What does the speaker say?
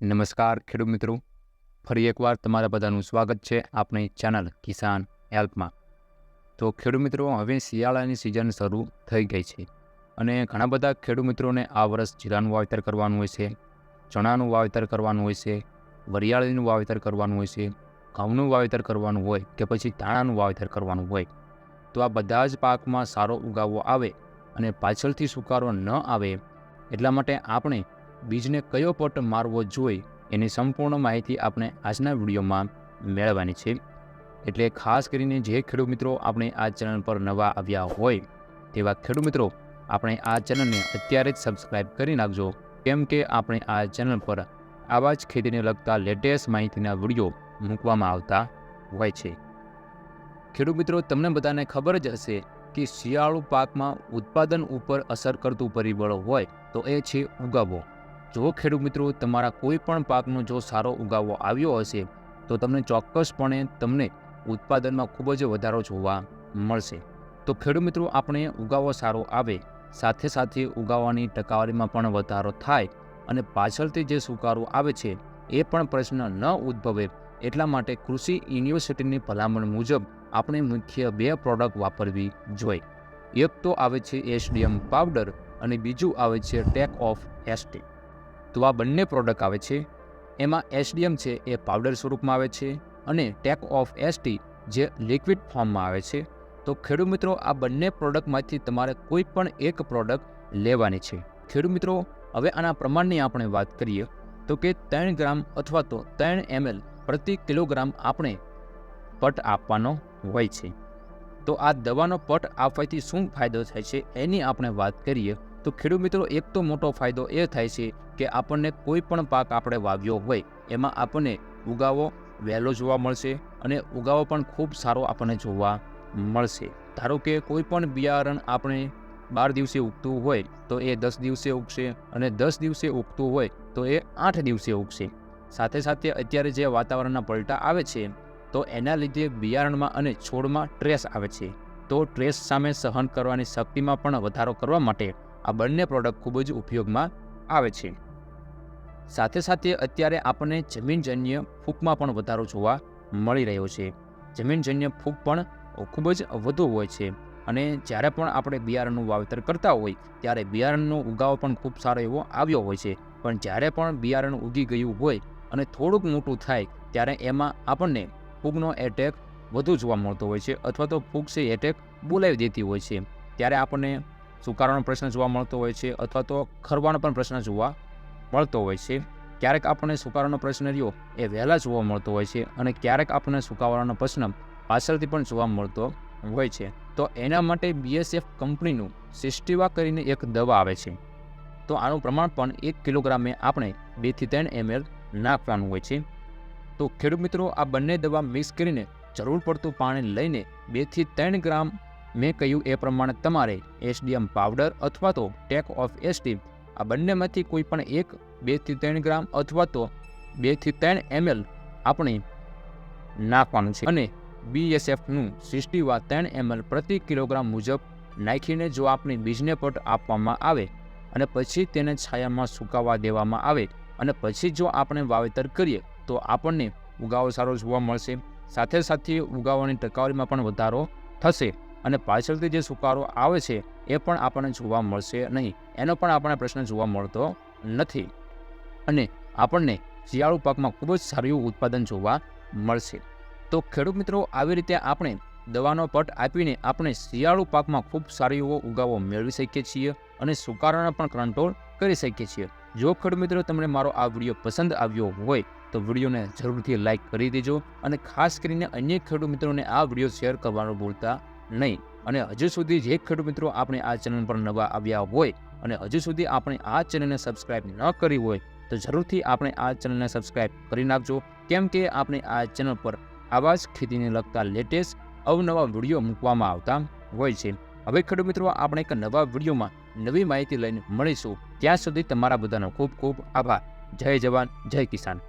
નમસ્કાર ખેડૂત મિત્રો. ફરી એકવાર તમારા બધાનું સ્વાગત છે આપણી ચેનલ કિસાન હેલ્પમાં. તો ખેડૂત મિત્રો, હવે શિયાળાની સિઝન શરૂ થઈ ગઈ છે અને ઘણા બધા ખેડૂત મિત્રોને આ વર્ષ જીરાનું વાવેતર કરવાનું હોય છે, ચણાનું વાવેતર કરવાનું હોય છે, વરિયાળીનું વાવેતર કરવાનું હોય છે, ઘઉંનું વાવેતર કરવાનું હોય કે પછી ધાણાનું વાવેતર કરવાનું હોય. તો આ બધા જ પાકમાં સારો ઉગાવો આવે અને પાછળથી સુકારો ન આવે એટલા માટે આપણે બીજને કયો પટ મારવો જોઈએ એની સંપૂર્ણ માહિતી આપણે આજના વિડીયોમાં મેળવવાની છે. એટલે ખાસ કરીને જે ખેડૂત મિત્રો આપણે આ ચેનલ પર નવા આવ્યા હોય તેવા ખેડૂત મિત્રો, આપણે આ ચેનલને અત્યારે જ સબસ્ક્રાઈબ કરી નાખજો. કેમ કે આપણે આ ચેનલ પર આવા જ ખેતીને લગતા લેટેસ્ટ માહિતીના વીડિયો મૂકવામાં આવતા હોય છે. ખેડૂત મિત્રો, તમને બધાને ખબર જ હશે કે શિયાળુ પાકમાં ઉત્પાદન ઉપર અસર કરતું પરિબળ હોય તો એ છે ઉગાવો. જો ખેડૂત મિત્રો તમારા કોઈ પણ પાકનો જો સારો ઉગાવો આવ્યો હશે, તો તમને ચોક્કસપણે તમને ઉત્પાદનમાં ખૂબ જ વધારો જોવા મળશે. તો ખેડૂત મિત્રો, આપણે ઉગાવો સારો આવે, સાથે સાથે ઉગાવાની ટકાવારીમાં પણ વધારો થાય અને પાછળથી જે સુકારો આવે છે, એ પણ પ્રશ્ન ન ઉદ્ભવે. એટલા માટે કૃષિ યુનિવર્સિટીની ભલામણ મુજબ આપણે મુખ્ય બે પ્રોડક્ટ વાપરવી જોઈએ. એક તો આવે છે એસડીએમ પાવડર અને બીજું આવે છે ટેક ઓફ એસટી તો આ બંને પ્રોડક્ટ આવે છે. એમાં એસડીએમ છે એ પાવડર સ્વરૂપમાં આવે છે અને ટેક ઓફ એસટી જે લિક્વિડ ફોર્મમાં આવે છે. તો ખેડૂત મિત્રો, આ બંને પ્રોડક્ટમાંથી તમારે કોઈ પણ એક પ્રોડક્ટ લેવાની છે. ખેડૂત મિત્રો, હવે આના પ્રમાણની આપણે વાત કરીએ તો કે ત્રણ ગ્રામ અથવા તો ત્રણ એમએલ પ્રતિ કિલોગ્રામ આપણે પટ આપવાનો હોય છે. તો આ દવાનો પટ આપવાથી શું ફાયદો થાય છે એની આપણે વાત કરીએ તો ખેડૂત મિત્રો, એક તો મોટો ફાયદો એ થાય છે કે આપણને કોઈ પણ પાક આપણે વાવ્યો હોય, એમાં આપણને ઉગાવો વહેલો જોવા મળશે અને ઉગાવો પણ ખૂબ સારો આપણને જોવા મળશે. ધારો કે કોઈ પણ બિયારણ આપણે બાર દિવસે ઉગતું હોય, તો એ દસ દિવસે ઉગશે અને દસ દિવસે ઉગતું હોય, તો એ આઠ દિવસે ઉગશે. સાથે સાથે અત્યારે જે વાતાવરણના પલટા આવે છે, તો એના લીધે બિયારણમાં અને છોડમાં ટ્રેસ આવે છે. તો ટ્રેસ સામે સહન કરવાની શક્તિમાં પણ વધારો કરવા માટે આ બંને પ્રોડક્ટ ખૂબ જ ઉપયોગમાં આવે છે. સાથે સાથે અત્યારે આપણને જમીનજન્ય ફૂગમાં પણ વધારો જોવા મળી રહ્યો છે. જમીનજન્ય ફૂગ પણ ખૂબ જ વધુ હોય છે અને જ્યારે પણ આપણે બિયારણનું વાવેતર કરતા હોય ત્યારે બિયારણનો ઉગાવો પણ ખૂબ સારો એવો આવ્યો હોય છે. પણ જ્યારે પણ બિયારણ ઉગી ગયું હોય અને થોડુંક મોટું થાય ત્યારે એમાં આપણને ફૂગનો એટેક વધુ જોવા મળતો હોય છે અથવા તો ફૂગ છે એટેક બોલાવી દેતી હોય છે. ત્યારે આપણને સુકારાનો પ્રશ્ન જોવા મળતો હોય છે અથવા તો ખરવાનો પણ પ્રશ્ન જોવા મળતો હોય છે. ક્યારેક આપણને સુકારાનો પ્રશ્ન રહ્યો એ વહેલા જોવા મળતો હોય છે અને ક્યારેક આપણને સુકાવાનો પ્રશ્ન પાછળથી પણ જોવા મળતો હોય છે. તો એના માટે બીએસએફ કંપનીનું સિસ્ટીવા કરીને એક દવા આવે છે. તો આનું પ્રમાણ પણ એક કિલોગ્રામે આપણે બેથી ત્રણ એમએલ નાખવાનું હોય છે. તો ખેડૂત મિત્રો, આ બંને દવા મિક્સ કરીને જરૂર પડતું પાણી લઈને બેથી ત્રણ ગ્રામ મેં કહ્યું એ પ્રમાણે તમારે એસડીએમ પાવડર અથવા તો ટેક ઓફ એસટી, આ બંનેમાંથી કોઈ પણ એક બેથી ત્રણ ગ્રામ અથવા તો બેથી ત્રણ એમએલ આપણે નાખવાનું છે. અને બીએસએફનું સિસ્ટીવા ત્રણ એમએલ પ્રતિ કિલોગ્રામ મુજબ નાખીને જો આપણે બીજને પટ આપવામાં આવે અને પછી તેને છાયામાં સુકાવા દેવામાં આવે અને પછી જો આપણે વાવેતર કરીએ તો આપણને ઉગાવો સારો જોવા મળશે. સાથે સાથે ઉગાવાની ટકાવારીમાં પણ વધારો થશે. અને પાછળથી જે સુકારો આવે છે, એ પણ આપણને જોવા મળશે નહીં. એનો પણ આપણને પ્રશ્ન જોવા મળતો નથી. અને આપણને શિયાળુ પાકમાં ખૂબ જ સારું ઉત્પાદન જોવા મળશે. તો ખેડૂત મિત્રો, આવી રીતે આપણે દવાનો પટ આપીને આપણે શિયાળુ પાકમાં ખૂબ સારો એવો ઉગાવો મેળવી શકીએ છીએ અને સુકારાને પણ કંટ્રોલ કરી શકીએ છીએ. જો ખેડૂત મિત્રો, તમને મારો આ વીડિયો પસંદ આવ્યો હોય, તો વિડીયોને જરૂરથી લાઇક કરી દેજો અને ખાસ કરીને અન્ય ખેડૂત મિત્રોને આ વીડિયો શેર કરવાનું ભૂલતા નહીં. અને હજુ સુધી જે ખેડૂત મિત્રો આપણે આ ચેનલ પર નવા આવ્યા હોય અને હજુ સુધી આપણે આ ચેનલને સબસ્ક્રાઇબ ન કરી હોય, તો જરૂરથી આપણે આ ચેનલને સબસ્ક્રાઇબ કરી નાખજો. કેમ કે આપણે આ ચેનલ પર આવા જ ખેતીને લગતા લેટેસ્ટ અવનવા વીડિયો મૂકવામાં આવતા હોય છે. હવે ખેડૂત મિત્રો, આપણે એક નવા વિડીયોમાં નવી માહિતી લઈને મળીશું. ત્યાં સુધી તમારા બધાનો ખૂબ ખૂબ આભાર. જય જવાન, જય કિસાન.